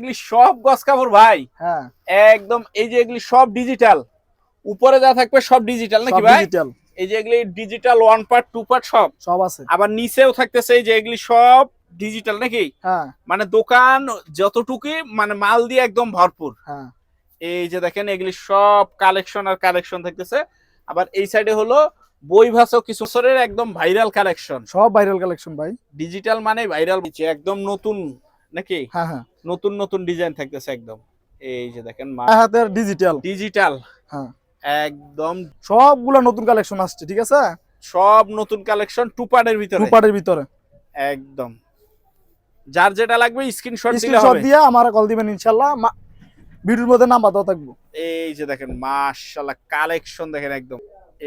এগুলি সব গস কাপড় ভাই। হ্যাঁ। একদম এই যে এগুলি সব ডিজিটাল উপরে যা থাকবে সব ডিজিটাল নাকি ভাই? ডিজিটাল এই যে এগুলি digital one part two part সব। সব আছে। আবার নিচেও থাকতেছে এই যে এগুলি সব ডিজিটাল নাকি? হ্যাঁ। মানে দোকান যতটুকুই মানে মাল দিয়ে একদম ভরপুর। হ্যাঁ। এই যে দেখেন এগুলি সব কালেকশন আর কালেকশন থাকতেছে। আবার এই সাইডে হলো বই ভাষাও কিছু বছরের একদম ভাইরাল কালেকশন সব ভাইরাল কালেকশন ভাই। ডিজিটাল মানে ভাইরাল একদম নতুন নাকি? হ্যাঁ হ্যাঁ। নতুন নতুন ডিজাইন থাকতেছে একদম। এই যে দেখেন হাতের ডিজিটাল ডিজিটাল হ্যাঁ। একদম। সবগুলা নতুন কালেকশন আসছে ঠিক আছে? সব নতুন কালেকশন টু পার্টের ভিতরে। টুপারের ভিতরে। একদম। যার যেটা লাগবে স্ক্রিনশট দিলে স্ক্রিনশট হবে। দিয়ে আমার কল দিবেন ইনশাআল্লাহ। ভিডিওর মধ্যে নাম্বার দেওয়া থাকব। এই যে দেখেন মাশাআল্লাহ কালেকশন দেখেন একদম।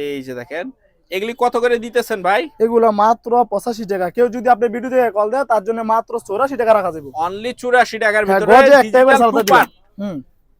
এই যে দেখেন এগুলি কত করে দিতেছেন ভাই? এগুলো মাত্র পঁচাশি টাকা। কেউ যদি আপনি ভিডিও থেকে কল দেয় তার জন্য মাত্র চৌরাশি টাকা রাখা যাবে। অনলি চুরাশি টাকার হ্যাঁ, ভিতরে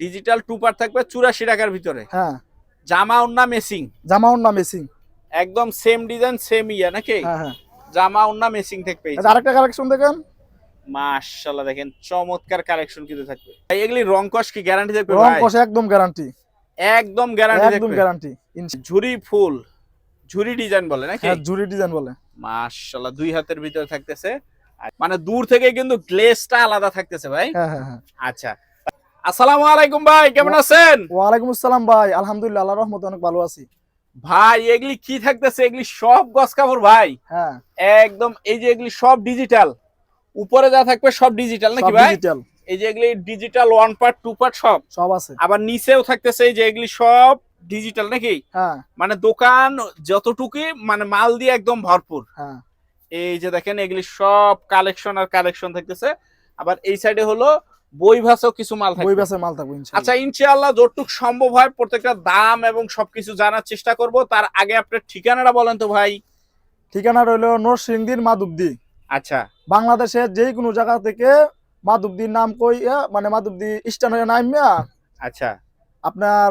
ডিজিটাল টু পার্ট থাকবে চুরাশি টাকার ভিতরে। হ্যাঁ। জামা উন্না মেসিং জামা না মেসিং একদম সেম ডিজাইন সেম ইয়া নাকি? হ্যাঁ হ্যাঁ। জামা উন্না মেসিং থাকবে আচ্ছা, আরেকটা কালেকশন দেখেন। মাশাআল্লাহ দেখেন চমৎকার কালেকশন কিন্তু থাকবে। এগুলি রং কি গ্যারান্টি থাকবে রং একদম গ্যারান্টি একদম গ্যারান্টি একদম গ্যারান্টি ঝুরি ফুল। ঝুরি ডিজাইন বলে নাকি? হ্যাঁ জুরি ডিজাইন বলে। মাশাআল্লাহ দুই হাতের ভিতরে থাকতেছে। মানে দূর থেকে কিন্তু গ্লেজটা আলাদা থাকতেছে ভাই। হ্যাঁ হ্যাঁ হ্যাঁ। আচ্ছা। আসসালামু আলাইকুম ভাই কেমন আছেন? ওয়ালাইকুম আসসালাম ভাই আলহামদুলিল্লাহ আল্লাহর রহমতে অনেক ভালো আছি। ভাই এগুলি কি থাকতেছে? এগুলি সব গস কাপড় ভাই। হ্যাঁ। একদম এই যে এগুলি সব ডিজিটাল উপরে যা থাকবে সব ডিজিটাল নাকি ভাই? ডিজিটাল এই যে এগুলি digital one part two part সব। সব আছে। আবার নিচেও থাকতেছে এই যে এগুলি সব ডিজিটাল নাকি? হ্যাঁ। মানে দোকান যতটুকু মানে মাল দিয়ে একদম ভরপুর। হ্যাঁ। এই যে দেখেন এগুলি সব কালেকশন আর কালেকশন থাকতেছে। আবার এই সাইডে হলো বই ভাষাও কিছু মাল বই থাকবে মাল থাকবে আচ্ছা ইনশাআল্লাহ যতটুক সম্ভব হয় প্রত্যেকটা দাম এবং সবকিছু জানার চেষ্টা করব। তার আগে আপনার ঠিকানাটা বলেন তো ভাই। ঠিকানা রইল নরসিংদীর মাধবদী। আচ্ছা। বাংলাদেশের যে কোনো জায়গা থেকে মাধবদীর নাম কই মানে মাধবদী স্ট্যান্ড হয়ে নামিয়া আচ্ছা। আপনার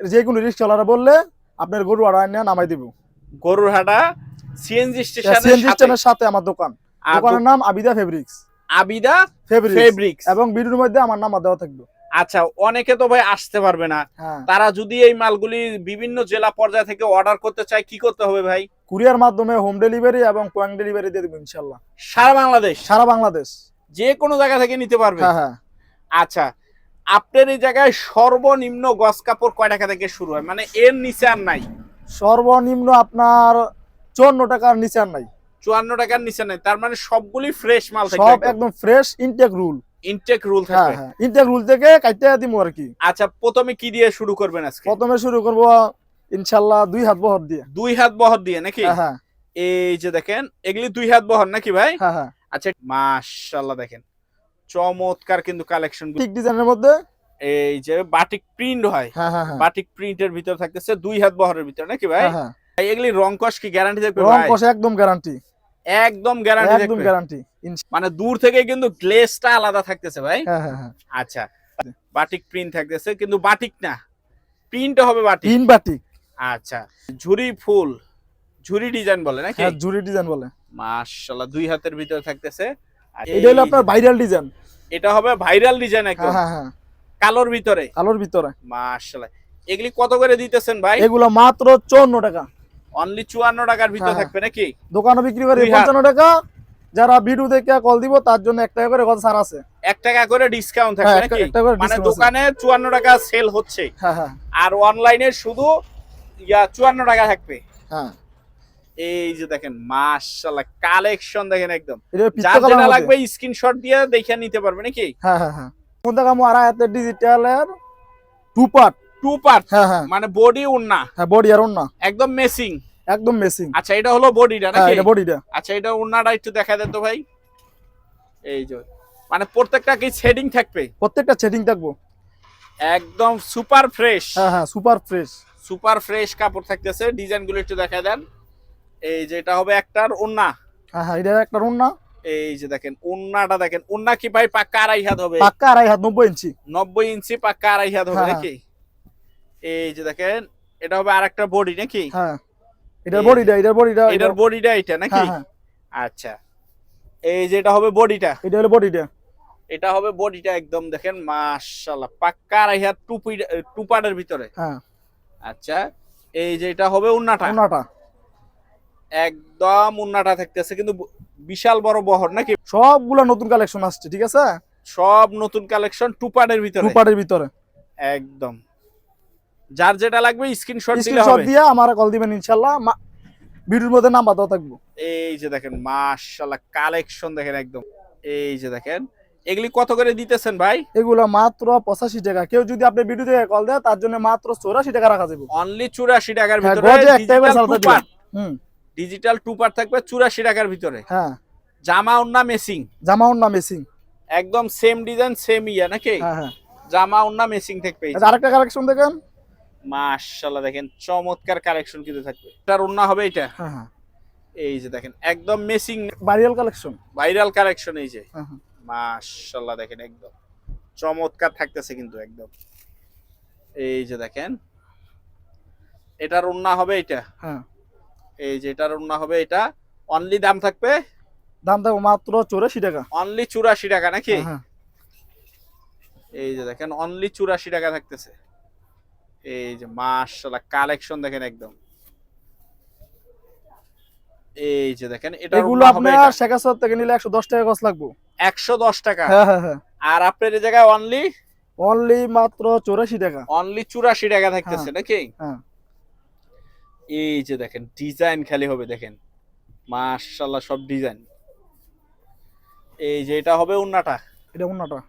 যে কোনো রিক্সাওয়ালারা বললে আপনার গরু আড়াই নামাই দিব। গরুরহাটা সিএনজি সিএনজি স্টেশনের সাথে। আমার দোকান। আর দোকানের নাম Abida fabrics Abida fabrics fabrics এবং ভিডিওর মধ্যে আমার নাম দেওয়া থাকবে। আচ্ছা অনেকে তো ভাই আসতে পারবে না। হ্যাঁ। তারা যদি এই মালগুলি বিভিন্ন জেলা পর্যায় থেকে অর্ডার করতে চায় কি করতে হবে ভাই? কুরিয়ার মাধ্যমে হোম ডেলিভারি এবং কোয়াং ডেলিভারি দিয়ে দেবো ইনশাল্লাহ সারা বাংলাদেশ? সারা বাংলাদেশ। যে কোনো জায়গা থেকে নিতে পারবে? হ্যাঁ হ্যাঁ। আচ্ছা আপনার এই জায়গায় সর্বনিম্ন গস কাপড় কয় টাকা থেকে শুরু হয়? মানে এর নিচে আর নাই। সর্বনিম্ন আপনার চুয়ান্ন টাকার নিচে আর নাই। চুয়ান্ন টাকার নিচে নাই। তার মানে সবগুলি ফ্রেশ মাল সব একদম। Fresh intake rule intake rule থাকবে ইনটেক রুল থেকে কাটতে আর কি। আচ্ছা প্রথমে কি দিয়ে শুরু করবেন আজকে? প্রথমে শুরু করব ইনশাল্লাহ দুই হাত বহর দিয়ে। দুই হাত বহর দিয়ে নাকি? হ্যাঁ হ্যাঁ। এই যে দেখেন এগুলি দুই হাত বহর নাকি ভাই? হ্যাঁ হ্যাঁ। আচ্ছা মাশাআল্লাহ দেখেন। চমৎকার কিন্তু কালেকশন ঠিক ডিজাইনের মধ্যে? এই যে বাটিক প্রিন্ট হয়। হ্যাঁ হ্যাঁ হ্যাঁ। বাটিক প্রিন্টের ভিতর থাকতেছে দুই হাত বহরের ভিতর নাকি ভাই? হ্যাঁ, হ্যাঁ। এগুলি রং কস কি গ্যারান্টি থাকবে রং ভাই? কষে একদম গ্যারান্টি একদম গ্যারান্টি একদম গ্যারান্টি মানে দূর থেকে কিন্তু গ্লেজটা আলাদা থাকতেছে ভাই। হ্যাঁ হ্যাঁ হ্যাঁ। আচ্ছা বাটিক প্রিন্ট থাকতেছে কিন্তু বাটিক না। প্রিন্ট হবে বাটিক তিন বাটিক আচ্ছা ঝুরি ফুল ঝুরি ডিজাইন বলে নাকি? হ্যাঁ জুরি ডিজাইন বলে। মাশাআল্লাহ দুই হাতের ভিতরে থাকতেছে। এটা হলো আপনার ভাইরাল ডিজাইন এটা হবে ভাইরাল ডিজাইন একদম। হ্যাঁ হ্যাঁ হ্যাঁ। কালোর ভিতরে। আলোর ভিতরে। মাশাআল্লাহ এগুলি কত করে দিতেছেন ভাই? এগুলো মাত্র চুয়ান্ন টাকা। অনলি চুয়ান্ন টাকার ভিতরে হ্যাঁ, থাকবে নাকি? দোকানে বিক্রি করে দুই হাত। পঞ্চান্ন টাকা। যারা ভিডিও দেখে কল দিব তার জন্য এক টাকা করে কত ছাড় আছে। এক টাকা করে ডিসকাউন্ট হ্যাঁ থাকবে নাকি? মানে দোকানে চুয়ান্ন টাকা সেল হচ্ছে। হ্যাঁ হ্যাঁ। আর অনলাইনে শুধু ইয়া চুয়ান্ন টাকা থাকবে। হ্যাঁ। এই যে দেখেন মাশাআল্লাহ কালেকশন দেখেন একদম। পিত্ত যেটা লাগবে স্ক্রিনশট দিয়ে দেখে নিতে পারবে নাকি? হ্যাঁ হ্যাঁ হ্যাঁ। কামো আড়াই হাতের ডিজিটালের টু পার্ট টু পার্ট হ্যাঁ হ্যাঁ। মানে বডি উন্না হ্যাঁ বডি আর না। একদম মেসিং একদম মেসিং আচ্ছা এটা হলো বডিটা হ্যাঁ নাকি? এটা বডিটা আচ্ছা এটা উন্নাটা একটু দেখা দেন তো ভাই। এই যে মানে প্রত্যেকটা কি শেডিং থাকবে? প্রত্যেকটা সেটিং থাকব। একদম সুপার ফ্রেশ হ্যাঁ হ্যাঁ সুপার ফ্রেশ সুপার ফ্রেশ কাপড় থাকতেছে। ডিজাইনগুলো একটু দেখা দেন। এই যে এটা হবে একটার উন্না। হ্যাঁ হ্যাঁ এটা একটা রুন্না এই যে দেখেন উন্নাটা দেখেন উন্না কি ভাই? পাক্কা আড়াই হাত হবে। পাক্কা আড়াই হাত নব্বই ইঞ্চি। নব্বই ইঞ্চি পাক্কা আড়াই হাত হবে হ্যাঁ, নাকি? এই যে দেখেন এটা হবে আর একটা বডি নাকি? হ্যাঁ এটার বডিটা এটার বডিটা এটার বডিটা এটা নাকি? হ্যাঁ হ্যাঁ। আচ্ছা এই যে এটা হবে বডিটা। এটা হলো বডিটা। এটা হবে বডিটা একদম দেখেন মাশাআল্লাহ পাক্কা আড়াই হাত টুপি টুপারের ভিতরে। হ্যাঁ। আচ্ছা এই যে এটা হবে উন্নাটা। ওনাটা একদম উন্নাটা থাকতেছে কিন্তু বিশাল বড় বহর নাকি? সবগুলা নতুন কালেকশন আসছে ঠিক আছে? সব নতুন কালেকশন টুপারের ভিতরে। রূপারের ভিতরে। একদম। যার যেটা লাগবে স্ক্রিনশট দিলে স্ক্রিনশট দিয়ে আমার কল দিবেন ইনশাল্লাহ ভিডিওর মধ্যে নাম্বার দেওয়া থাকব। এই যে দেখেন মাশাআল্লাহ কালেকশন দেখেন একদম। এই যে দেখেন এগুলি কত করে দিতেছেন ভাই? এগুলো মাত্র পঁচাশি টাকা। কেউ যদি আপনি ভিডিও থেকে কল দেয় তার জন্য মাত্র চৌরাশি টাকা রাখা যাবে। অনলি চুরাশি টাকার হ্যাঁ, ভিতরে। হুম। ডিজিটাল টুপার থাকবে চুরাশি টাকার ভিতরে। হ্যাঁ। জামা উন্না মেসিং জামাউন না মেসিং একদম সেম ডিজাইন সেম ইয়া নাকি? হ্যাঁ হ্যাঁ। জামা উন্না মেসিং থাকবে আচ্ছা, আরেকটা কালেকশন দেখেন। মাশাআল্লাহ দেখেন চমৎকার কালেকশন কিন্তু থাকবে। এটার উন্না হবে এটা হ্যাঁ হ্যাঁ। এই যে দেখেন একদম মেসিং বারিয়াল কালেকশন ভাইরাল কালেকশন এই যে। হ্যাঁ হ্যাঁ। মাশাআল্লাহ দেখেন একদম। চমৎকার থাকতেছে কিন্তু একদম। এই যে দেখেন এটার উন্না হবে এটা হ্যাঁ। এই যে এটার উন্না হবে এটা অনলি দাম থাকবে? দাম থাকবে মাত্র চৌরাশি টাকা। অনলি চুরাশি টাকা নাকি? হ্যাঁ, হ্যাঁ। এই যে দেখেন অনলি চুরাশি টাকা থাকতেছে। এই যে মাশাআল্লাহ কালেকশন দেখেন একদম। এই যে দেখেন এটা এগুলো আপনার শেখাশর থেকে নিলে একশো দশ টাকা কস লাগবে। একশো দশ টাকা। হ্যাঁ হ্যাঁ হ্যাঁ। আর আপনার এই জায়গায় অনলি অনলি মাত্র চৌরাশি টাকা। অনলি চুরাশি টাকা থাকতেছে নাকি? হ্যাঁ। এই যে দেখেন ডিজাইন খালি হবে দেখেন। মাশাআল্লাহ সব ডিজাইন এই যে এটা হবে উন্নাটা। এটা অন্যটা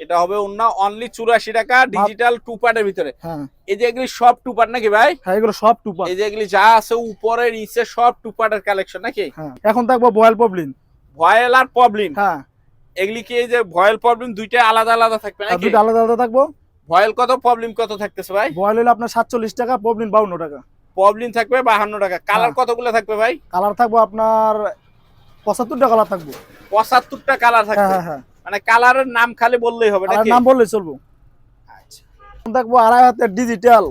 এটা হবে উন্না অনলি চুরাশি টাকা ডিজিটাল টু পার্টের ভিতরে। হ্যাঁ। এই যে এগুলি সব টু পার্ট নাকি ভাই? হ্যাঁ এগুলো সব টুপা এই যে এগুলি যা আছে উপরে নিচে সব টু পার্টের কালেকশন নাকি? হ্যাঁ। এখন থাকব বয়েল পবলিন ভয়েল আর প্রবলেম হ্যাঁ। এগুলি কি এই যে ভয়েল প্রবলেম দুইটা আলাদা আলাদা থাকবে নাকি? দুইটা আলাদা আলাদা থাকব? ভয়েল কত প্রবলেম কত থাকতেছে ভাই? বয়েল হলে আপনার সাতচল্লিশ টাকা পবলিন বাউন্ন টাকা। প্রবলেম থাকবে বাহান্ন টাকা। কালার হ্যাঁ। কতগুলো থাকবে ভাই? কালার থাকব আপনার পঁচাত্তরটা কালার থাকব। পঁচাত্তরটা কালার থাকবে? হ্যাঁ হ্যাঁ মানে কালারের নাম খালি বললেই হবে নাম বললে চলবো। আচ্ছা। থাকব আড়াই হাতের digital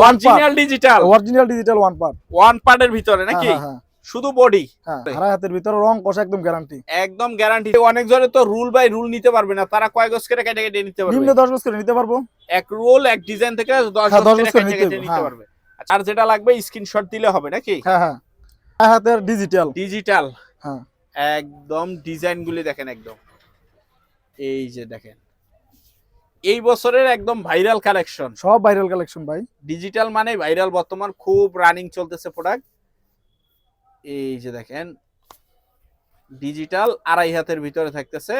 original digital original digital one part one পার্টের ভিতরে নাকি? শুধু বডি আড়াই হাতের ভিতরে রং কষা একদম গ্যারান্টি একদম গ্যারান্টি অনেক জনে তো রুল বাই রুল নিতে পারবে না তারা কয় গজ করে কেটে কেটে নিতে নিম্ন পারবে দশ বছর করে নিতে পারব। এক রোল এক ডিজাইন থেকে দশ হ্যাঁ, গজ করে কেটে নিতে কেটে নিতে। পারবে। আর যেটা লাগবে স্ক্রিনশট দিলে হবে নাকি? হ্যাঁ হ্যাঁ। হাতের ডিজিটাল ডিজিটাল হ্যাঁ। একদম ডিজাইন গুলি দেখেন একদম। এই যে দেখেন। এই বছরের একদম ভাইরাল কালেকশন সব ভাইরাল কালেকশন ভাই। ডিজিটাল মানে ভাইরাল বর্তমান খুব রানিং চলতেছে প্রোডাক্ট এই যে দেখেন। ডিজিটাল আড়াই হাতের ভিতরে থাকতেছে।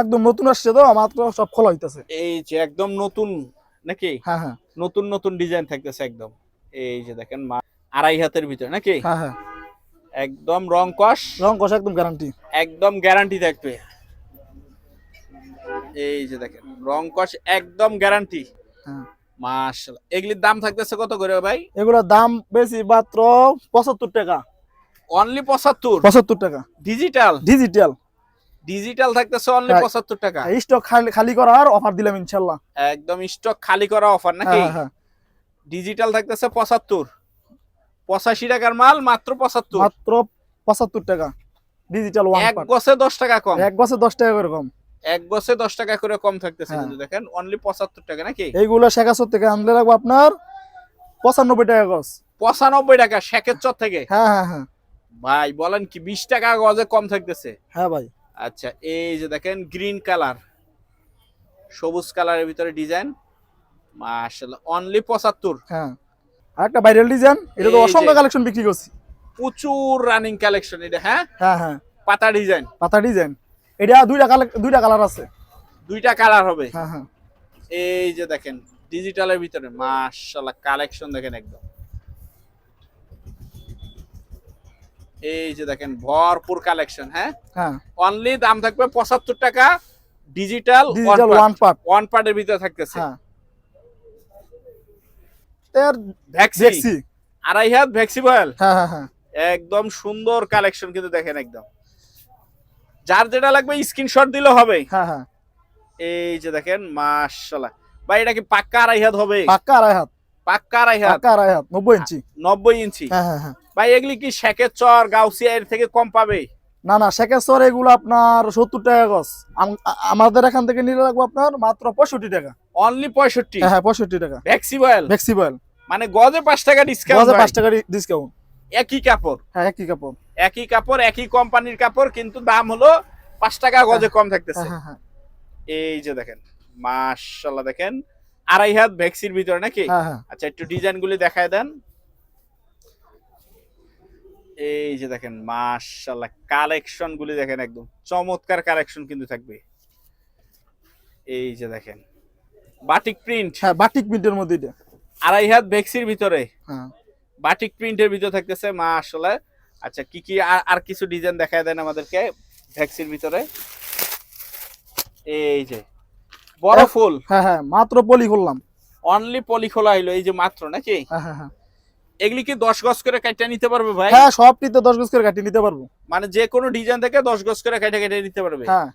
একদম নতুন আসছে তো মাত্র সব খোলা হইতাছে। এই যে একদম নতুন নাকি? হ্যাঁ হ্যাঁ। নতুন নতুন ডিজাইন থাকতেছে একদম। এই যে দেখেন আড়াই হাতের ভিতরে নাকি? হ্যাঁ হ্যাঁ। একদম রং কস। রং কষা একদম গ্যারান্টি একদম গ্যারান্টি থাকবে। এই যে দেখেন রং কস একদম গ্যারান্টি মাশাআল্লাহ এগুলির দাম থাকতেছে কত করে ভাই? এগুলোর দাম বেশি মাত্র পঁচাত্তর টাকা। অনলি পঁচাত্তর? পঁচাত্তর টাকা। ডিজিটাল ডিজিটাল ডিজিটাল থাকতেছে অনলি হ্যাঁ। পঁচাত্তর টাকা। স্টক খালি খালি করার অফার দিলাম ইনশাল্লাহ। একদম স্টক খালি করা অফার নাকি? হ্যাঁ হ্যাঁ। ডিজিটাল থাকতেছে পঁচাত্তর। পঁচাশি টাকার মাল মাত্র পঁচাত্তর। মাত্র পঁচাত্তর টাকা। ডিজিটাল ওয়ান এক গছে দশ টাকা কম। এক বছর দশ টাকা করে কম। এক গছে দশ টাকা করে কম থাকতেছে হ্যাঁ। কিন্তু দেখেন অনলি পঁচাত্তর টাকা নাকি? এইগুলো শেখাশোর থেকে আনলে রাখব আপনার পঁচানব্বই টাকা গছ। পঁচানব্বই টাকা শেখের চর থেকে। হ্যাঁ হ্যাঁ হ্যাঁ। ভাই বলেন কি বিশ টাকা গজে কম থাকতেছে। হ্যাঁ ভাই। আচ্ছা এই যে দেখেন গ্রিন কালার সবুজ কালারের ভিতরে ডিজাইন মাশাআল্লাহ অনলি পঁচাত্তর। হ্যাঁ। আর একটা ভাইরাল ডিজাইন এটা তো অসংখ্য কালেকশন বিক্রি করছি। প্রচুর রানিং কালেকশন এটা হ্যাঁ? হ্যাঁ হ্যাঁ। পাতা ডিজাইন পাতা ডিজাইন এটা দুইটা কালার দুইটা কালার আছে। দুইটা কালার হবে। হ্যাঁ হ্যাঁ। এই যে দেখেন ডিজিটালের ভিতরে মাশাআল্লাহ কালেকশন দেখেন একদম। এই যে দেখেন ভরপুর কালেকশন হ্যাঁ? হ্যাঁ। অনলি দাম থাকবে পঁচাত্তর টাকা ডিজিটাল ওয়ান পার্ট ওয়ান পার্টের ভিতরে থাকতেছে। হ্যাঁ। এর ভ্যাক্সি আড়াই হাত ভ্যাক্সি বয়েল? হ্যাঁ হ্যাঁ হ্যাঁ। একদম সুন্দর কালেকশন কিন্তু দেখেন একদম। যার যেটা লাগবে স্ক্রিনশট দিলে হবে। হ্যাঁ হ্যাঁ। এই যে দেখেন মাশাআল্লাহ। ভাই এটা কি পাক্কা আড়াই হাত হবে? পাক্কা আড়াই হাত। পাক্কা আড়াই হাত। পাক্কা আড়াই হাত নব্বই ইঞ্চি। নব্বই ইঞ্চি। হ্যাঁ হ্যাঁ হ্যাঁ। ভাই এগুলি কি শেখের চর গাউসিয়া এর থেকে কম পাবে? না না শেখেশ্বর এগুলো আপনার সত্তর টাকা গছ আম- আ- আমাদের এখান থেকে নিলে লাগবে আপনার মাত্র পঁয়ষট্টি টাকা। অনলি পঁয়ষট্টি? হ্যাঁ হ্যাঁ পঁয়ষট্টি টাকা। ভ্যাক্সিবয়েল ভ্যাক্সিবল মানে গজে পাঁচ টাকা ডিসকাউন্ট গজে পাঁচ টাকা ডিসকাউন্ট একই কাপড়? হ্যাঁ একই কাপড়। একই কাপড় একই কোম্পানির কাপড় কিন্তু দাম হলো পাঁচ টাকা গজে কম থাকতেছে। হ্যাঁ হ্যাঁ এই যে দেখেন মাশাল্লাহ দেখেন আড়াই হাত ভ্যাক্সির ভিতরে নাকি? হ্যাঁ হ্যাঁ। আচ্ছা একটু ডিজাইন গুলি দেখায় দেন। এই যে দেখেন মাশাল্লাহ কালেকশন গুলি দেখেন একদম। চমৎকার কালেকশন কিন্তু থাকবে। এই যে দেখেন বাটিক প্রিন্ট। হ্যাঁ বাটিক প্রিন্টের মধ্যে এটা। আড়াই হাত ভ্যাক্সির ভিতরে। হ্যাঁ। বাটিক প্রিন্টের ভিতরে থাকতেছে মাশাল্লাহ আচ্ছা কি কি আর আর কিছু ডিজাইন দেখায় দেন আমাদেরকে ভ্যাক্সির ভিতরে? এই যে বড় ফুল? হ্যাঁ হ্যাঁ মাত্র পলি করলাম অনলি পলি খোলা হইল এই যে মাত্র নাকি? হ্যাঁ হ্যাঁ হ্যাঁ। এগুলি কি দশ গজ করে কাটিয়ে নিতে পারবে ভাই? হ্যাঁ সবটিতে দশ গজ করে কাটিয়ে নিতে পারব। মানে যে কোনো ডিজাইন থেকে দশ গজ করে কেটে কেটে নিতে পারবে? হ্যাঁ।